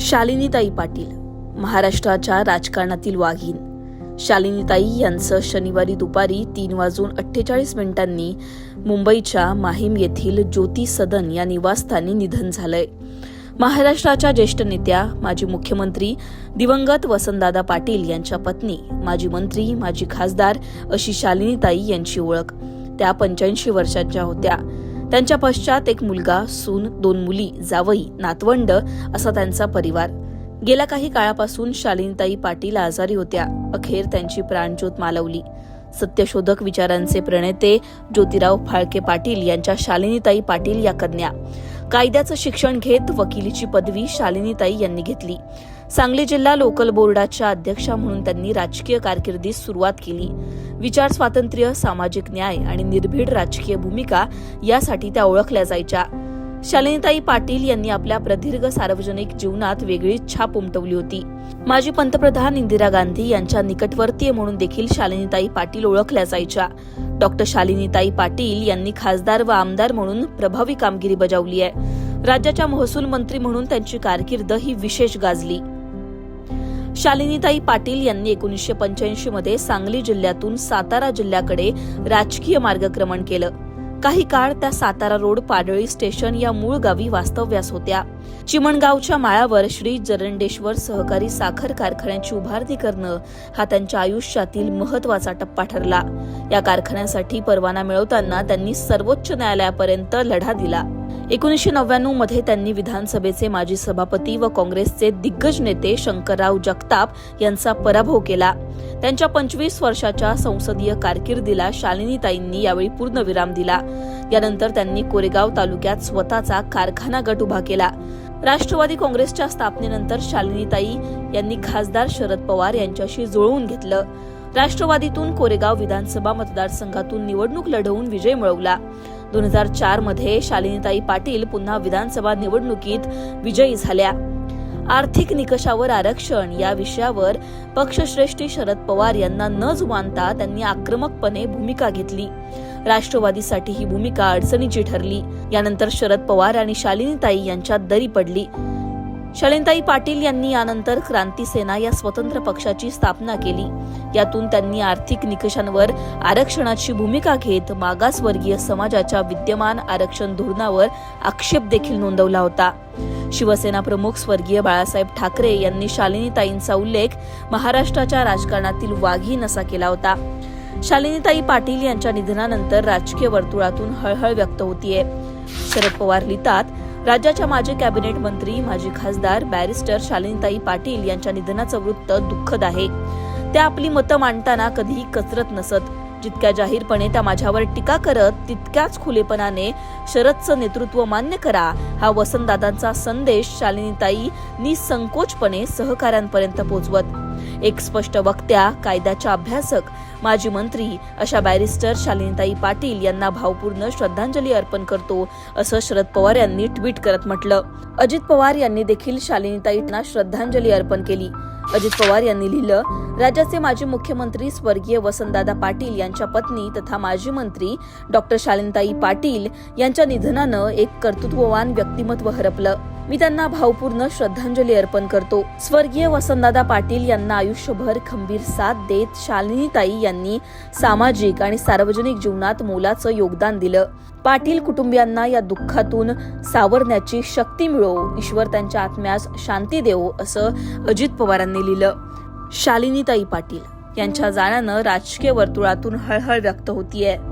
शालिनीताई पाटील महाराष्ट्राच्या राजकारणातील वाघीण. शालिनीताई यांचं शनिवारी दुपारी तीन वाजून अठ्ठेचाळीस मिनिटांनी मुंबईच्या माहीम येथील ज्योती सदन या निवासस्थानी निधन झालंय. महाराष्ट्राच्या ज्येष्ठ नेत्या माजी मुख्यमंत्री दिवंगत वसंतदादा पाटील यांच्या पत्नी माजी मंत्री माजी खासदार अशी शालिनीताई यांची ओळख. त्या पंच्याऐंशी वर्षाच्या होत्या. त्यांच्या पश्चात एक मुलगा सून दोन मुली जावई नातवंड असा त्यांचा परिवार. गेल्या काही काळापासून शालिनीताई पाटील आजारी होत्या. अखेर त्यांची प्राणज्योत मालवली. सत्यशोधक विचारांचे प्रणेते ज्योतिराव फाळके पाटील यांच्या शालिनीताई पाटील या कन्या. कायद्याचं शिक्षण घेत वकिलीची पदवी शालिनीताई यांनी घेतली. सांगली जिल्हा लोकल बोर्डाच्या अध्यक्षा म्हणून त्यांनी राजकीय कारकिर्दीस सुरुवात केली. विचार स्वातंत्र्य सामाजिक न्याय आणि निर्भीड राजकीय भूमिका यासाठी त्या ओळखल्या जायच्या. शालिनीताई पाटील यांनी आपल्या प्रदीर्घ सार्वजनिक जीवनात वेगळीच छाप उमटवली होती. माजी पंतप्रधान इंदिरा गांधी यांच्या निकटवर्तीय म्हणून देखील शालिनीताई पाटील ओळखल्या जायच्या. डॉक्टर शालिनीताई पाटील यांनी खासदार व आमदार म्हणून प्रभावी कामगिरी बजावली आहे. राज्याच्या महसूल मंत्री म्हणून त्यांची कारकीर्द ही विशेष गाजली. शालिनीताई पाटील यांनी एकोणीसशे पंच्याऐंशी मध्ये सांगली जिल्ह्यातून सातारा जिल्ह्याकडे राजकीय मार्गक्रमण केलं. काही काळ त्या सातारा रोड पाडळी स्टेशन या मूळ गावी वास्तव्यास होत्या. चिमणगावच्या माळावर श्री जरंडेश्वर सहकारी साखर कारखान्याची उभारणी करणं हा त्यांच्या आयुष्यातील महत्त्वाचा टप्पा ठरला. या कारखान्यासाठी परवाना मिळवताना त्यांनी सर्वोच्च न्यायालयापर्यंत लढा दिला. एकोणीसशे नव्याण्णवमध्ये त्यांनी विधानसभेचे माजी सभापती व काँग्रेसचे दिग्गज नेते शंकरराव जगताप यांचा पराभव केला. त्यांच्या पंचवीस वर्षाच्या संसदीय कारकिर्दीला शालिनीताईंनी यावेळी पूर्णविराम दिला. यानंतर त्यांनी कोरेगाव तालुक्यात स्वतःचा कारखाना गट उभा केला. राष्ट्रवादी काँग्रेसच्या स्थापनेनंतर शालिनीताई यांनी खासदार शरद पवार यांच्याशी जुळवून घेतलं. राष्ट्रवादीतून कोरेगाव विधानसभा मतदारसंघातून निवडणूक लढवून विजय मिळवला. दोन हजार चारमध्ये शालिनीताई पाटील पुन्हा विधानसभा निवडणुकीत विजयी झाल्या. आर्थिक निकषावर आरक्षण या विषयावर पक्षश्रेष्ठी शरद पवार यांना न जुमानता त्यांनी आक्रमकपणे भूमिका घेतली. राष्ट्रवादीसाठी ही भूमिका अडचणीची ठरली. यानंतर शरद पवार आणि शालिनीताई यांच्यात दरी पडली. शालिनताई पाटील यांनी यानंतर क्रांती सेना या स्वतंत्र पक्षाची स्थापना केली. यातून त्यांनी आर्थिक निकषांवर आरक्षणाची भूमिका घेत मागासवर्गीय समाजाच्या विद्यमान आरक्षण धोरणावर आक्षेप देखील नोंदवला होता. शिवसेना प्रमुख स्वर्गीय बाळासाहेब ठाकरे यांनी शालिनीताईंचा उल्लेख महाराष्ट्राच्या राजकारणातील वाघी नसा केला होता. शालिनीताई पाटील यांच्या निधनानंतर राजकीय वर्तुळातून हळहळ व्यक्त होतीये. शरद पवार लिहितात राज्याच्या माजी कॅबिनेट मंत्री माजी खासदार बॅरिस्टर शालिनीताई पाटील यांच्या निधनाचं वृत्त दुःखद आहे. त्या आपली मतं मांडताना कधीही कचरत नसत. जितक्या जाहीरपणे त्या माझ्यावर टीका करत तितक्याच खुलेपणाने शरदचं नेतृत्व मान्य करा हा वसंतदादांचा संदेश शालिनीताई निसंकोचपणे सहकाऱ्यांपर्यंत पोहोचवत एक स्पष्ट वक्त्या कायद्याच्या अभ्यासक माजी मंत्री अशा बॅरिस्टर शालिनीताई पाटील यांना भावपूर्ण श्रद्धांजली अर्पण करतो असं शरद पवार यांनी ट्विट करत म्हटलं. अजित पवार यांनी देखील शालिनीताईंना श्रद्धांजली अर्पण केली. अजित पवार यांनी लिहिलं राज्याचे माजी मुख्यमंत्री स्वर्गीय वसंतदादा पाटील यांच्या पत्नी तथा माजी मंत्री डॉक्टर शालिनीताई पाटील यांच्या निधनानं एक कर्तृत्ववान व्यक्तिमत्व हरपलं. मी त्यांना भावपूर्ण श्रद्धांजली अर्पण करतो. स्वर्गीय वसंतदादा पाटील यांना आयुष्यभर खंबीर साथ देत शालिनीताई यांनी सामाजिक आणि सार्वजनिक जीवनात मोलाचं योगदान दिलं. पाटील कुटुंबियांना या दुःखातून सावरण्याची शक्ती मिळो. ईश्वर त्यांच्या आत्म्यास शांती देवो असं अजित पवारांनी लिहिलं. शालिनीताई पाटील यांच्या जाण्यानं राजकीय वर्तुळातून हळहळ व्यक्त होतीये.